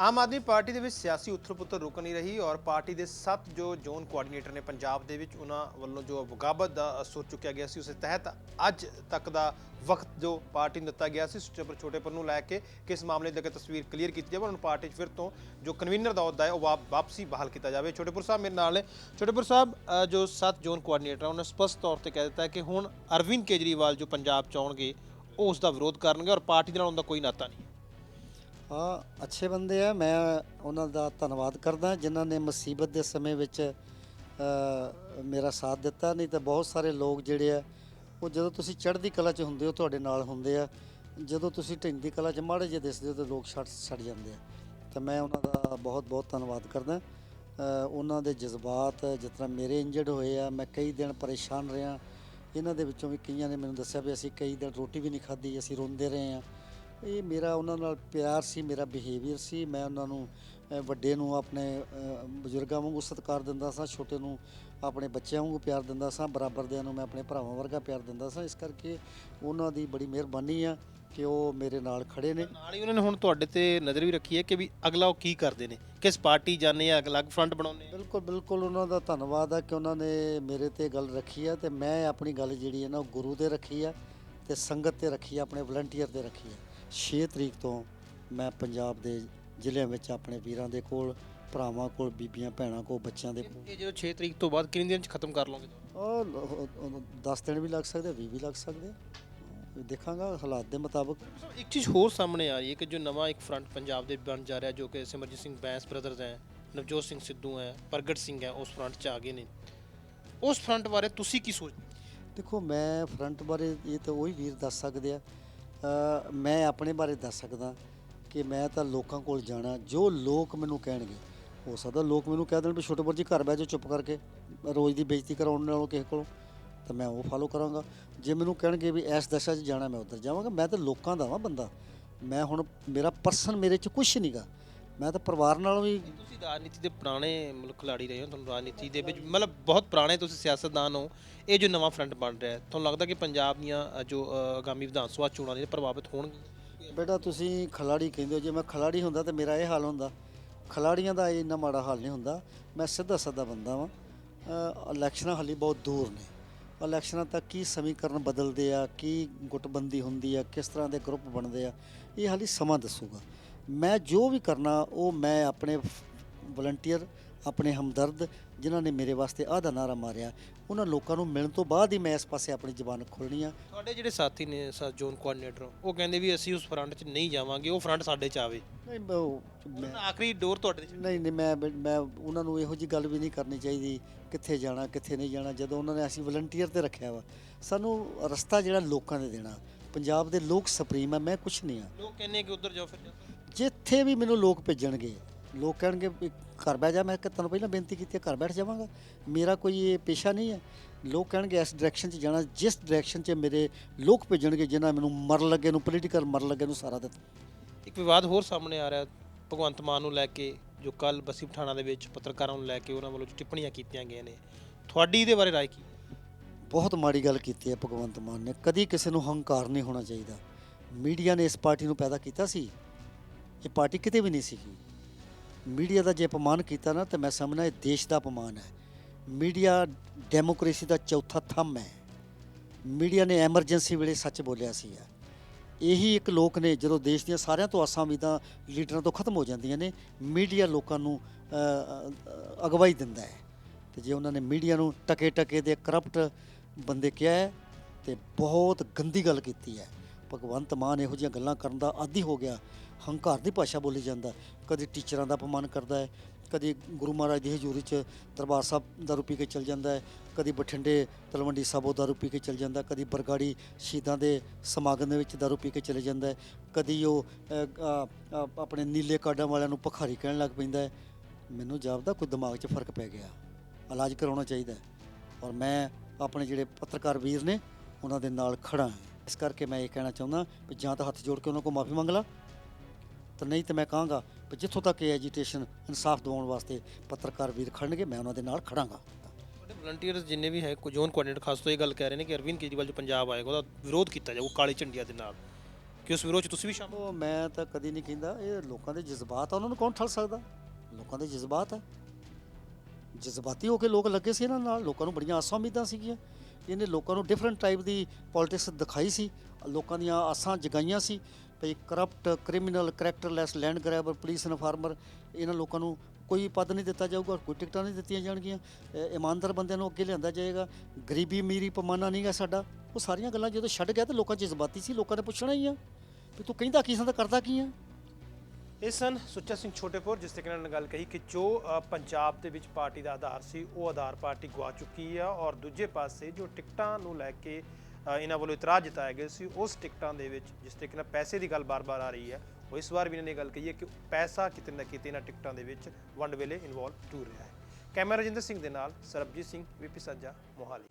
Aam Aadmi party ਦੇ ਵਿੱਚ ਸਿਆਸੀ ਉਥਲ-ਪੁਥਲ ਰੁਕ ਨਹੀਂ ਰਹੀ ਔਰ ਪਾਰਟੀ ਦੇ ਸੱਤ ਜੋ ਜ਼ੋਨ ਕੋਆਰਡੀਨੇਟਰ ਨੇ ਪੰਜਾਬ ਦੇ ਵਿੱਚ ਉਹਨਾਂ ਵੱਲੋਂ ਜੋ ਬਗਾਵਤ ਦਾ ਸੁਰ ਚੁੱਕਿਆ ਗਿਆ ਸੀ, ਉਸ ਦੇ ਤਹਿਤ ਅੱਜ ਤੱਕ ਦਾ ਵਕਤ ਜੋ ਪਾਰਟੀ ਨੂੰ ਦਿੱਤਾ ਗਿਆ ਸੀ, ਸੁੱਚੇ ਪਰ ਨੂੰ ਲੈ ਕੇ ਕਿਸ ਮਾਮਲੇ ਦੇ ਅੱਗੇ ਤਸਵੀਰ ਕਲੀਅਰ ਕੀਤੀ ਜਾਵੇ, ਹੁਣ ਪਾਰਟੀ 'ਚ ਫਿਰ ਤੋਂ ਜੋ ਕਨਵੀਨਰ ਦਾ ਅਹੁਦਾ ਹੈ, ਉਹ ਵਾਪ- ਵਾਪਸੀ ਬਹਾਲ ਕੀਤਾ ਜਾਵੇ। ਛੋਟੇਪੁਰ ਸਾਹਿਬ ਮੇਰੇ ਨਾਲ ਨੇ। ਛੋਟੇਪੁਰ ਸਾਹਿਬ ਜੋ ਸੱਤ ਜ਼ੋਨ ਕੋਆਰਡੀਨੇਟਰ ਉਹਨਾਂ ਨੇ ਸਪਸ਼ਟ ਤੌਰ ਤੇ ਕਹਿ ਦਿੱਤਾ ਕਿ ਹੁਣ ਅਰਵਿੰਦ ਕੇਜਰੀਵਾਲ ਜੋ ਪੰਜਾਬ ਚ ਆਉਣਗੇ, ਉਹ ਉਸ ਦਾ ਵਿਰੋਧ ਕਰਨਗੇ ਔਰ ਪਾਰਟੀ ਦੇ ਨਾਲ ਉਹਨਾਂ ਦਾ ਕੋਈ ਨਾਤਾ ਨਹੀਂ। ਹਾਂ, ਅੱਛੇ ਬੰਦੇ ਆ, ਮੈਂ ਉਹਨਾਂ ਦਾ ਧੰਨਵਾਦ ਕਰਦਾ, ਜਿਨ੍ਹਾਂ ਨੇ ਮੁਸੀਬਤ ਦੇ ਸਮੇਂ ਵਿੱਚ ਮੇਰਾ ਸਾਥ ਦਿੱਤਾ, ਨਹੀਂ ਤਾਂ ਬਹੁਤ ਸਾਰੇ ਲੋਕ ਜਿਹੜੇ ਆ, ਉਹ ਜਦੋਂ ਤੁਸੀਂ ਚੜ੍ਹਦੀ ਕਲਾ 'ਚ ਹੁੰਦੇ ਹੋ, ਤੁਹਾਡੇ ਨਾਲ ਹੁੰਦੇ ਆ, ਜਦੋਂ ਤੁਸੀਂ ਢਿੰਦੀ ਕਲਾ 'ਚ ਮਾੜੇ ਜਿਹੇ ਦਿਸਦੇ ਹੋ, ਤਾਂ ਲੋਕ ਛੱਡ ਛੱਡ ਜਾਂਦੇ ਆ। ਤਾਂ ਮੈਂ ਉਹਨਾਂ ਦਾ ਬਹੁਤ ਬਹੁਤ ਧੰਨਵਾਦ ਕਰਦਾ। ਉਹਨਾਂ ਦੇ ਜਜ਼ਬਾਤ, ਜਿਸ ਤਰ੍ਹਾਂ ਮੇਰੇ ਇੰਜਰਡ ਹੋਏ ਆ, ਮੈਂ ਕਈ ਦਿਨ ਪਰੇਸ਼ਾਨ ਰਿਹਾ। ਇਹਨਾਂ ਦੇ ਵਿੱਚੋਂ ਵੀ ਕਈਆਂ ਨੇ ਮੈਨੂੰ ਦੱਸਿਆ ਵੀ ਅਸੀਂ ਕਈ ਦਿਨ ਰੋਟੀ ਵੀ ਨਹੀਂ ਖਾਧੀ, ਅਸੀਂ ਰੋਂਦੇ ਰਹੇ ਆ ਇਹ ਮੇਰਾ ਉਹਨਾਂ ਨਾਲ ਪਿਆਰ ਸੀ ਮੇਰਾ ਬਿਹੇਵੀਅਰ ਸੀ। ਮੈਂ ਉਹਨਾਂ ਨੂੰ ਵੱਡੇ ਨੂੰ ਆਪਣੇ ਬਜ਼ੁਰਗਾਂ ਵਾਂਗੂ ਸਤਿਕਾਰ ਦਿੰਦਾ ਸਾਂ ਛੋਟੇ ਨੂੰ ਆਪਣੇ ਬੱਚਿਆਂ ਵਾਂਗੂ ਪਿਆਰ ਦਿੰਦਾ ਸਾਂ ਬਰਾਬਰ ਦਿਆਂ ਨੂੰ ਮੈਂ ਆਪਣੇ ਭਰਾਵਾਂ ਵਰਗਾ ਪਿਆਰ ਦਿੰਦਾ ਸਾਂ। ਇਸ ਕਰਕੇ ਉਹਨਾਂ ਦੀ ਬੜੀ ਮਿਹਰਬਾਨੀ ਆ ਕਿ ਉਹ ਮੇਰੇ ਨਾਲ ਖੜੇ ਨੇ। ਨਾਲ ਹੀ ਉਹਨਾਂ ਨੇ ਹੁਣ ਤੁਹਾਡੇ ਤੇ ਨਜ਼ਰ ਵੀ ਰੱਖੀ ਹੈ ਕਿ ਵੀ ਅਗਲਾ ਉਹ ਕੀ ਕਰਦੇ ਨੇ ਕਿਸ ਪਾਰਟੀ ਜਾਣੇ ਆ ਅਲੱਗ ਫਰੰਟ ਬਣਾਉਣੇ ਆ। ਬਿਲਕੁਲ ਬਿਲਕੁਲ ਉਹਨਾਂ ਦਾ ਧੰਨਵਾਦ ਆ ਕਿ ਉਹਨਾਂ ਨੇ ਮੇਰੇ ਤੇ ਗੱਲ ਰੱਖੀ ਆ ਤੇ ਮੈਂ ਆਪਣੀ ਗੱਲ ਜਿਹੜੀ ਹੈ ਨਾ ਉਹ ਗੁਰੂ ਤੇ ਰੱਖੀ ਆ। ਤੇ ਸੰਗਤ ਤੇ ਰੱਖੀ ਆਪਣੇ ਵਲੰਟੀਅਰ ਤੇ ਰੱਖੀ ਆ। 6 ਤਰੀਕ ਤੋਂ ਮੈਂ ਪੰਜਾਬ ਦੇ ਜ਼ਿਲ੍ਹਿਆਂ ਵਿੱਚ ਆਪਣੇ ਵੀਰਾਂ ਦੇ ਕੋਲ ਭਰਾਵਾਂ ਕੋਲ ਬੀਬੀਆਂ ਭੈਣਾਂ ਕੋਲ ਬੱਚਿਆਂ ਦੇ ਇਹ ਜਦੋਂ 6 ਤਰੀਕ ਤੋਂ ਬਾਅਦ ਕਿੰਨੇ ਦਿਨ ਚ ਖਤਮ ਕਰ ਲਓਗੇ? ਉਹ 10 ਦਿਨ ਵੀ ਲੱਗ ਸਕਦੇ 20 ਵੀ ਲੱਗ ਸਕਦੇ। ਦੇਖਾਂਗਾ ਹਾਲਾਤ ਦੇ ਮੁਤਾਬਕ। ਇੱਕ ਚੀਜ਼ ਹੋਰ ਸਾਹਮਣੇ ਆ ਰਹੀ ਹੈ ਕਿ ਜੋ ਨਵਾਂ ਇੱਕ ਫਰੰਟ ਪੰਜਾਬ ਦੇ ਬਣ ਜਾ ਰਿਹਾ ਜੋ ਕਿ ਸਿਮਰਜੀਤ ਸਿੰਘ ਬੈਂਸ ਬ੍ਰਦਰਜ਼ ਹੈ ਨਵਜੋਤ ਸਿੰਘ ਸਿੱਧੂ ਹੈ ਪ੍ਰਗਟ ਸਿੰਘ ਹੈ ਉਸ ਫਰੰਟ 'ਚ ਆ ਗਏ ਨੇ। ਉਸ ਫਰੰਟ ਬਾਰੇ ਤੁਸੀਂ ਕੀ ਸੋਚਦੇ ਦੇਖੋ ਮੈਂ ਫਰੰਟ ਬਾਰੇ ਇਹ ਤਾਂ ਉਹੀ ਵੀਰ ਦੱਸ ਸਕਦੇ ਆ। ਅ, ਮੈਂ ਆਪਣੇ ਬਾਰੇ ਦੱਸ ਸਕਦਾ ਕਿ ਮੈਂ ਤਾਂ ਲੋਕਾਂ ਕੋਲ ਜਾਣਾ ਜੋ ਲੋਕ ਮੈਨੂੰ ਕਹਿਣਗੇ। ਹੋ ਸਕਦਾ ਲੋਕ ਮੈਨੂੰ ਕਹਿ ਦੇਣ ਵੀ ਛੋਟੇ ਜੀ ਘਰ ਬਹਿ ਜਾ ਚੁੱਪ ਕਰਕੇ ਰੋਜ਼ ਦੀ ਬੇਇੱਜ਼ਤੀ ਕਰਾਉਣ ਨਾਲੋਂ ਕਿਸੇ ਕੋਲੋਂ ਤਾਂ ਮੈਂ ਉਹ ਫਾਲੋ ਕਰਾਂਗਾ। ਜੇ ਮੈਨੂੰ ਕਹਿਣਗੇ ਵੀ ਇਸ ਦਸ਼ਾ 'ਚ ਜਾਣਾ ਮੈਂ ਉੱਧਰ ਜਾਵਾਂਗਾ। ਮੈਂ ਤਾਂ ਲੋਕਾਂ ਦਾ ਵਾਂ ਬੰਦਾ। ਮੈਂ ਹੁਣ ਮੇਰਾ ਪਰਸਨ ਮੇਰੇ 'ਚ ਕੁਝ ਨਹੀਂਗਾ ਮੈਂ ਤਾਂ ਪਰਿਵਾਰ ਨਾਲ ਵੀ ਤੁਸੀਂ ਰਾਜਨੀਤੀ ਦੇ ਪੁਰਾਣੇ ਮਤਲਬ ਖਿਲਾੜੀ ਰਹੇ ਹੋ ਤੁਹਾਨੂੰ ਰਾਜਨੀਤੀ ਦੇ ਵਿੱਚ ਮਤਲਬ ਬਹੁਤ ਪੁਰਾਣੇ ਤੁਸੀਂ ਸਿਆਸਤਦਾਨ ਹੋ ਇਹ ਜੋ ਨਵਾਂ ਫਰੰਟ ਬਣ ਰਿਹਾ ਹੈ ਤੁਹਾਨੂੰ ਲੱਗਦਾ ਕਿ ਪੰਜਾਬ ਦੀਆਂ ਅ, ਜੋ ਅ, ਆਗਾਮੀ ਵਿਧਾਨ ਸਭਾ ਚੋਣਾਂ ਨੇ ਪ੍ਰਭਾਵਿਤ ਹੋਣਗੀਆਂ ਬੇਟਾ ਤੁਸੀਂ ਖਿਲਾੜੀ ਕਹਿੰਦੇ ਹੋ ਜੇ ਮੈਂ ਖਿਲਾੜੀ ਹੁੰਦਾ ਤਾਂ ਮੇਰਾ ਇਹ ਹਾਲ ਹੁੰਦਾ। ਖਿਲਾੜੀਆਂ ਦਾ ਇੰਨਾ ਮਾੜਾ ਹਾਲ ਨਹੀਂ ਹੁੰਦਾ ਮੈਂ ਸਿੱਧਾ ਸਾਦਾ ਬੰਦਾ ਵਾਂ। ਅ, ਇਲੈਕਸ਼ਨਾਂ ਹਾਲੀ ਬਹੁਤ ਦੂਰ ਨੇ। ਇਲੈਕਸ਼ਨਾਂ ਤੱਕ ਕੀ ਸਮੀਕਰਨ ਬਦਲਦੇ ਆ ਕੀ ਗੁੱਟਬੰਦੀ ਹੁੰਦੀ ਆ ਕਿਸ ਤਰ੍ਹਾਂ ਦੇ ਗਰੁੱਪ ਬਣਦੇ ਆ ਇਹ ਹਾਲੀ ਸਮਾਂ ਦੱਸੂਗਾ। ਮੈਂ ਜੋ ਵੀ ਕਰਨਾ ਉਹ ਮੈਂ ਆਪਣੇ ਵਲੰਟੀਅਰ ਆਪਣੇ ਹਮਦਰਦ ਜਿਨ੍ਹਾਂ ਨੇ ਮੇਰੇ ਵਾਸਤੇ ਆਹ ਦਾ ਨਾਰਾ ਮਾਰਿਆ ਉਹਨਾਂ ਲੋਕਾਂ ਨੂੰ ਮਿਲਣ ਤੋਂ ਬਾਅਦ ਹੀ ਮੈਂ ਇਸ ਪਾਸੇ ਆਪਣੀ ਜ਼ੁਬਾਨ ਖੋਲਣੀ ਆ। ਤੁਹਾਡੇ ਜਿਹੜੇ ਸਾਥੀ ਨੇ ਸਾ ਜ਼ੋਨ ਕੋਆਰਡੀਨੇਟਰ ਉਹ ਕਹਿੰਦੇ ਵੀ ਅਸੀਂ ਉਸ ਫਰੰਟ 'ਚ ਨਹੀਂ ਜਾਵਾਂਗੇ ਉਹ ਫਰੰਟ ਸਾਡੇ 'ਚ ਆਵੇ। ਨਹੀਂ ਮੈਂ ਉਹ- ਮੈਂ ਆਖਰੀ ਡੋਰ ਤੁਹਾਡੇ 'ਚ। ਨਹੀਂ ਨਹੀਂ ਮੈਂ ਮੈਂ ਉਹਨਾਂ ਨੂੰ ਇਹੋ ਜੀ ਗੱਲ ਵੀ ਨਹੀਂ ਕਰਨੀ ਚਾਹੀਦੀ ਕਿੱਥੇ ਜਾਣਾ ਕਿੱਥੇ ਨਹੀਂ ਜਾਣਾ ਜਦੋਂ ਉਹਨਾਂ ਨੇ ਅਸੀਂ ਵਲੰਟੀਅਰ ਤੇ ਰੱਖਿਆ ਵਾ। ਸਾਨੂੰ ਰਸਤਾ ਜਿਹੜਾ ਲੋਕਾਂ ਨੇ ਦੇਣਾ ਪੰਜਾਬ ਦੇ ਲੋਕ ਸੁਪਰੀਮ ਆ ਮੈਂ ਕੁਛ ਨਹੀਂ ਆ। ਲੋਕ ਕਹਿੰਦੇ ਕਿ ਉਧਰ ਜਾਓ ਫਿਰ ਜਾਓ। ਜਿੱਥੇ ਵੀ ਮੈਨੂੰ ਲੋਕ ਭੇਜਣਗੇ ਲੋਕ ਕਹਿਣਗੇ ਵੀ ਘਰ ਬਹਿ ਜਾ ਮੈਂ ਕਿ ਤੁਹਾਨੂੰ ਪਹਿਲਾਂ ਬੇਨਤੀ ਕੀਤੀ ਹੈ ਘਰ ਬੈਠ ਜਾਵਾਂਗਾ। ਮੇਰਾ ਕੋਈ ਇਹ ਪੇਸ਼ਾ ਨਹੀਂ ਹੈ। ਲੋਕ ਕਹਿਣਗੇ ਇਸ ਡਾਇਰੈਕਸ਼ਨ 'ਚ ਜਾਣਾ ਜਿਸ ਡਾਇਰੈਕਸ਼ਨ 'ਚ ਮੇਰੇ ਲੋਕ ਭੇਜਣਗੇ ਜਿਨ੍ਹਾਂ ਮੈਨੂੰ ਮਰ ਲੱਗੇ ਨੂੰ ਪੋਲੀਟੀਕਲ ਮਰ ਲੱਗੇ ਨੂੰ ਸਾਰਾ ਦਿੱਤਾ। ਇੱਕ ਵਿਵਾਦ ਹੋਰ ਸਾਹਮਣੇ ਆ ਰਿਹਾ ਭਗਵੰਤ ਮਾਨ ਨੂੰ ਲੈ ਕੇ ਜੋ ਕੱਲ ਬੱਸੀ ਪਠਾਣਾ ਦੇ ਵਿੱਚ ਪੱਤਰਕਾਰਾਂ ਨੂੰ ਲੈ ਕੇ ਉਹਨਾਂ ਵੱਲੋਂ ਜੋ ਟਿੱਪਣੀਆਂ ਕੀਤੀਆਂ ਗਈਆਂ ਨੇ। ਤੁਹਾਡੀ ਇਹਦੇ ਬਾਰੇ ਰਾਏ ਕੀ? ਬਹੁਤ ਮਾੜੀ ਗੱਲ ਕੀਤੀ ਹੈ ਭਗਵੰਤ ਮਾਨ ਨੇ। ਕਦੀ ਕਿਸੇ ਨੂੰ ਹੰਕਾਰ ਨਹੀਂ ਹੋਣਾ ਚਾਹੀਦਾ। ਮੀਡੀਆ ਨੇ ਇਸ ਪਾਰਟੀ ਨੂੰ ਪੈਦਾ ਕੀਤਾ ਸੀ। ਇਹ ਪਾਰਟੀ ਕਿਤੇ ਵੀ ਨਹੀਂ ਸੀਗੀ। ਮੀਡੀਆ ਦਾ ਜੇ ਅਪਮਾਨ ਕੀਤਾ ਨਾ, ਤਾਂ ਮੈਂ ਸਮਝਣਾ ਇਹ ਦੇਸ਼ ਦਾ ਅਪਮਾਨ ਹੈ। ਮੀਡੀਆ ਡੈਮੋਕ੍ਰੇਸੀ ਦਾ ਚੌਥਾ ਥੰਮ ਹੈ। ਮੀਡੀਆ ਨੇ ਐਮਰਜੈਂਸੀ ਵੇਲੇ ਸੱਚ ਬੋਲਿਆ ਸੀ ਇਹੀ ਇੱਕ ਲੋਕ ਨੇ ਜਦੋਂ ਦੇਸ਼ ਦੀਆਂ ਸਾਰਿਆਂ ਤੋਂ ਆਸਾਂ ਉਮੀਦਾਂ ਲੀਡਰਾਂ ਤੋਂ ਖਤਮ ਹੋ ਜਾਂਦੀਆਂ ਨੇ, ਮੀਡੀਆ ਲੋਕਾਂ ਨੂੰ ਅਗਵਾਈ ਦਿੰਦਾ ਹੈ। ਤੇ ਜੇ ਉਹਨਾਂ ਨੇ ਮੀਡੀਆ ਨੂੰ ਟਕੇ ਟਕੇ ਦੇ ਕਰਪਟ ਬੰਦੇ ਕਿਹਾ ਹੈ, ਤੇ ਬਹੁਤ ਗੰਦੀ ਗੱਲ ਕੀਤੀ ਹੈ। ਭਗਵੰਤ ਮਾਨ ਇਹੋ ਜਿਹੀਆਂ ਗੱਲਾਂ ਕਰਨ ਦਾ ਆਦੀ ਹੋ ਗਿਆ। ਹੰਕਾਰ ਦੀ ਭਾਸ਼ਾ ਬੋਲੀ ਜਾਂਦਾ। ਕਦੇ ਟੀਚਰਾਂ ਦਾ ਅਪਮਾਨ ਕਰਦਾ ਹੈ, ਕਦੀ ਗੁਰੂ ਮਹਾਰਾਜ ਦੀ ਹਜ਼ੂਰੀ 'ਚ ਦਰਬਾਰ ਸਾਹਿਬ ਦਾਰੂ ਪੀ ਕੇ ਚਲ ਜਾਂਦਾ ਹੈ, ਕਦੀ ਬਠਿੰਡੇ ਤਲਵੰਡੀ ਸਾਬੋ ਦਾਰੂ ਪੀ ਕੇ ਚਲ ਜਾਂਦਾ, ਕਦੀ ਬਰਗਾੜੀ ਸ਼ਹੀਦਾਂ ਦੇ ਸਮਾਗਮ ਦੇ ਵਿੱਚ ਦਾਰੂ ਪੀ ਕੇ ਚਲੇ ਜਾਂਦਾ ਕਦੀ ਉਹ ਆਪਣੇ ਨੀਲੇ ਕਾਰਡਾਂ ਵਾਲਿਆਂ ਨੂੰ ਭਖਾਰੀ ਕਹਿਣ ਲੱਗ ਪੈਂਦਾ ਹੈ। ਮੈਨੂੰ ਜਾਪਦਾ ਕੋਈ ਦਿਮਾਗ 'ਚ ਫ਼ਰਕ ਪੈ ਗਿਆ। ਇਲਾਜ ਕਰਾਉਣਾ ਚਾਹੀਦਾ ਔਰ ਮੈਂ ਆਪਣੇ ਜਿਹੜੇ ਪੱਤਰਕਾਰ ਵੀਰ ਨੇ, ਉਹਨਾਂ ਦੇ ਨਾਲ ਖੜਾ ਹਾਂ। ਇਸ ਕਰਕੇ ਮੈਂ ਇਹ ਕਹਿਣਾ ਚਾਹੁੰਦਾ ਵੀ ਜਾਂ ਤਾਂ ਹੱਥ ਜੋੜ ਕੇ ਉਹਨਾਂ ਕੋਲ ਮਾਫੀ ਮੰਗ ਲਾ। ਤਾਂ ਨਹੀਂ ਤਾਂ ਮੈਂ ਕਹਾਂਗਾ ਵੀ ਜਿੱਥੋਂ ਤੱਕ ਇਹ ਐਜੀਟੇਸ਼ਨ ਇਨਸਾਫ ਦਿਵਾਉਣ ਵਾਸਤੇ ਪੱਤਰਕਾਰ ਵੀਰ ਖੜਨਗੇ ਮੈਂ ਉਹਨਾਂ ਦੇ ਨਾਲ ਖੜਾਂਗਾ। ਵਲੰਟੀਅਰਸ ਜਿੰਨੇ ਵੀ ਹੈ ਕੋ ਜ਼ੋਨ ਕੋਆਰਡੀਨੇਟਰ ਖਾਸ ਤੋਂ ਇਹ ਗੱਲ ਕਹਿ ਰਹੇ ਨੇ ਕਿ ਅਰਵਿੰਦ ਕੇਜਰੀਵਾਲ ਜੋ ਪੰਜਾਬ ਆਏਗਾ ਉਹਦਾ ਵਿਰੋਧ ਕੀਤਾ ਜਾਊਗਾ ਕਾਲੀ ਝੰਡੀਆਂ ਦੇ ਨਾਲ। ਕਿ ਉਸ ਵਿਰੋਧ 'ਚ ਤੁਸੀਂ ਵੀ ਸ਼ਾਮਲ ਉਹ ਮੈਂ ਤਾਂ ਕਦੀ ਨਹੀਂ ਕਹਿੰਦਾ ਇਹ ਲੋਕਾਂ ਦੇ ਜਜ਼ਬਾਤ ਆ ਉਹਨਾਂ ਨੂੰ ਕੌਣ ਠੱਲ ਸਕਦਾ? ਲੋਕਾਂ ਦੇ ਜਜ਼ਬਾਤ ਆ। ਜਜ਼ਬਾਤੀ ਹੋ ਕੇ ਲੋਕ ਲੱਗੇ ਸੀ ਇਹਨਾਂ ਨਾਲ ਲੋਕਾਂ ਨੂੰ ਬੜੀਆਂ ਆਸਾਂ ਉਮੀਦਾਂ ਸੀਗੀਆਂ। ਇਹਨੇ ਲੋਕਾਂ ਨੂੰ ਡਿਫਰੈਂਟ ਟਾਈਪ ਦੀ ਪੋਲਿਟਿਕਸ ਦਿਖਾਈ ਸੀ। ਲੋਕਾਂ ਦੀਆਂ ਆਸਾਂ ਜਗਾਈਆਂ ਸੀ। ਭਈ corrupt criminal characterless land grabber police informer ਇਹਨਾਂ ਲੋਕਾਂ ਨੂੰ ਕੋਈ ਪਦ ਨਹੀਂ ਦਿੱਤਾ ਜਾਊਗਾ ਕੋਈ ਟਿਕਟਾਂ ਨਹੀਂ ਦਿੱਤੀਆਂ ਜਾਣਗੀਆਂ। ਇਮਾਨਦਾਰ ਬੰਦਿਆਂ ਨੂੰ ਅੱਗੇ ਲਿਆਂਦਾ ਜਾਏਗਾ। ਗਰੀਬੀ ਅਮੀਰੀ ਪਮਾਨਾ ਨਹੀਂਗਾ ਸਾਡਾ। ਉਹ ਸਾਰੀਆਂ ਗੱਲਾਂ ਜਦੋਂ ਛੱਡ ਗਿਆ ਤੇ ਲੋਕਾਂ 'ਚ ਜਜ਼ਬਾਤੀ ਸੀ। ਲੋਕਾਂ ਨੇ ਪੁੱਛਣਾ ਹੀ ਆ। ਵੀ ਤੂੰ ਕਹਿੰਦਾ ਕੀ ਸੰਦਾ ਕਰਦਾ ਕੀ ਆ? ਇਹ ਸਨ ਸੁੱਚਾ ਸਿੰਘ ਛੋਟੇਪੁਰ, ਜਿਸ ਤਰੀਕੇ ਨਾਲ ਗੱਲ ਕਹੀ ਕਿ ਜੋ ਪੰਜਾਬ ਦੇ ਵਿੱਚ ਪਾਰਟੀ ਦਾ ਆਧਾਰ ਸੀ, ਉਹ ਆਧਾਰ ਪਾਰਟੀ ਗਵਾ ਚੁੱਕੀ ਆ ਔਰ ਦੂਜੇ ਪਾਸੇ ਜੋ ਟਿਕਟਾਂ ਨੂੰ ਲੈ ਕੇ ਇਹਨਾਂ ਵੱਲੋਂ ਇਤਰਾਜ਼ ਜਤਾਇਆ ਗਿਆ ਸੀ, ਉਸ ਟਿਕਟਾਂ ਦੇ ਵਿੱਚ, ਜਿਸ ਤਰੀਕੇ ਨਾਲ ਪੈਸੇ ਦੀ ਗੱਲ ਬਾਰ-ਬਾਰ ਆ ਰਹੀ ਹੈ, ਉਹ ਇਸ ਵਾਰ ਵੀ ਇਹਨਾਂ ਨੇ ਗੱਲ ਕਹੀ ਹੈ ਕਿ ਪੈਸਾ ਕਿਤੇ ਨਾ ਕਿਤੇ ਇਹਨਾਂ ਟਿਕਟਾਂ ਦੇ ਵਿੱਚ ਵੰਡ ਵੇਲੇ ਇਨਵੋਲਵ ਜ਼ਰੂਰ ਰਿਹਾ ਹੈ। ਕੈਮਰਾ ਰਜਿੰਦਰ ਸਿੰਘ ਦੇ ਨਾਲ ਸਰਬਜੀਤ ਸਿੰਘ ਵੀਪੀ ਸੱਜਾ ਮੋਹਾਲੀ।